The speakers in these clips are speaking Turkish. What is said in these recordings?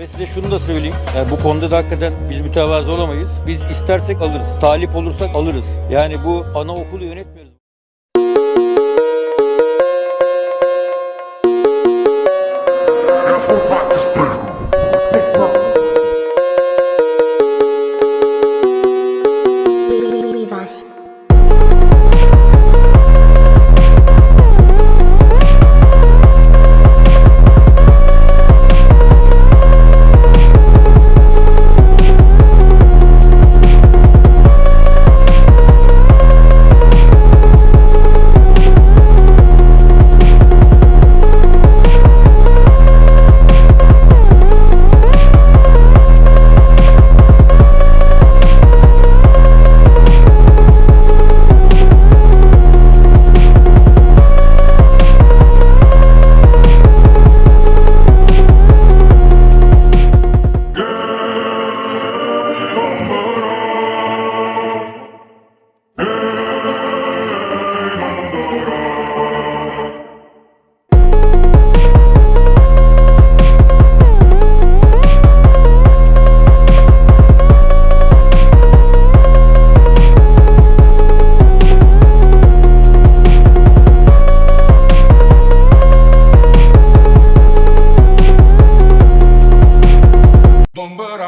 Ve size şunu da söyleyeyim. Yani bu konuda da hakikaten biz mütevazı olamayız. Biz istersek alırız. Talip olursak alırız. Yani bu anaokulu yönetmiyoruz.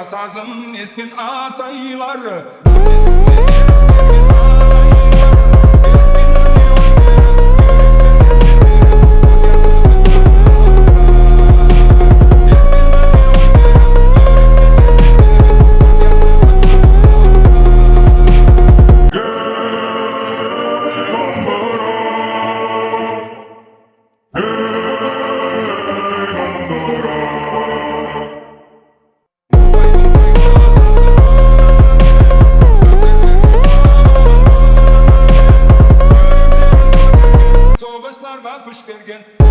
Sazın ismin Soğuklar bergen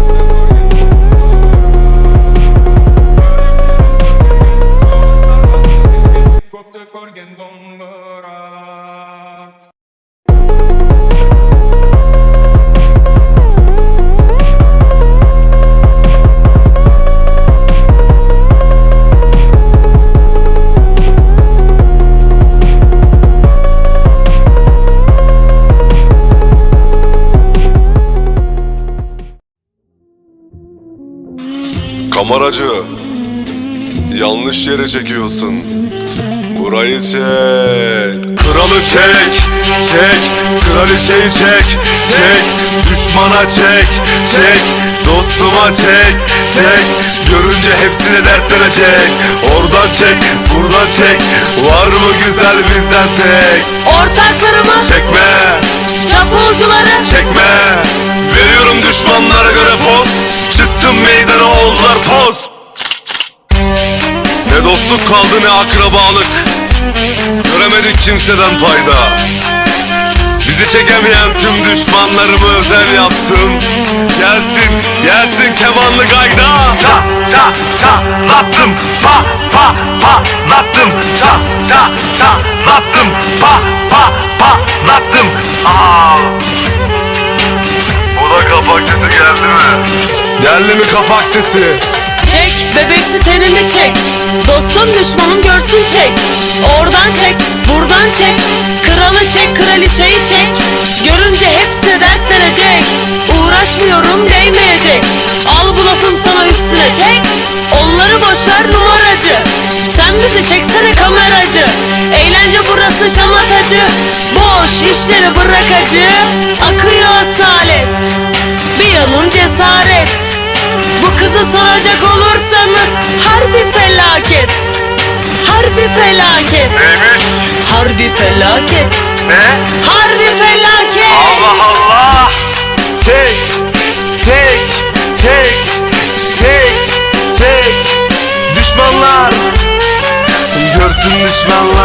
Kameracı Yanlış yere çekiyorsun. Burayı çek. Kralı çek Çek. Kraliçeyi çek Çek. Düşmana çek Çek. Dostuma çek Çek. Görünce hepsini dertlenecek Oradan çek Buradan çek. Var mı güzel bizden tek? Ortaklarımı, Çekme. çapulcuları Çekme. Veriyorum düşmanlara göre poz dostluk kaldı ne akrabalık Göremedik kimseden fayda Bizi çekemeyen tüm düşmanlarımı özel yaptım Gelsin, gelsin kemanlı gayda Ça, ça, çatlattım Pa, pa, patlattım Ça, ça, çatlattım Pa, pa, patlattım Aa. Bu da kapak sesi geldi mi? Geldi mi kapak sesi? çek, bebeksi tenini çek. Dostum düşmanım görsün çek. Oradan çek, buradan çek. Kralı çek, kraliçeyi çek. Görünce hepsi dertlenecek. Uğraşmıyorum değmeyecek. Al bu lafım sana üstüne çek. Onları boşver numaracı. Sen bizi çeksene kameracı. Eğlence burası şamatacı. Boş işleri bırak acı. Akıyor asalet. Soracak olursanız harbi felaket. Harbi felaket. Neymiş? Harbi felaket. Ne? Harbi felaket. Allah Allah. Çek Çek Çek Çek Çek. Düşmanlar. Görsün düşmanlar.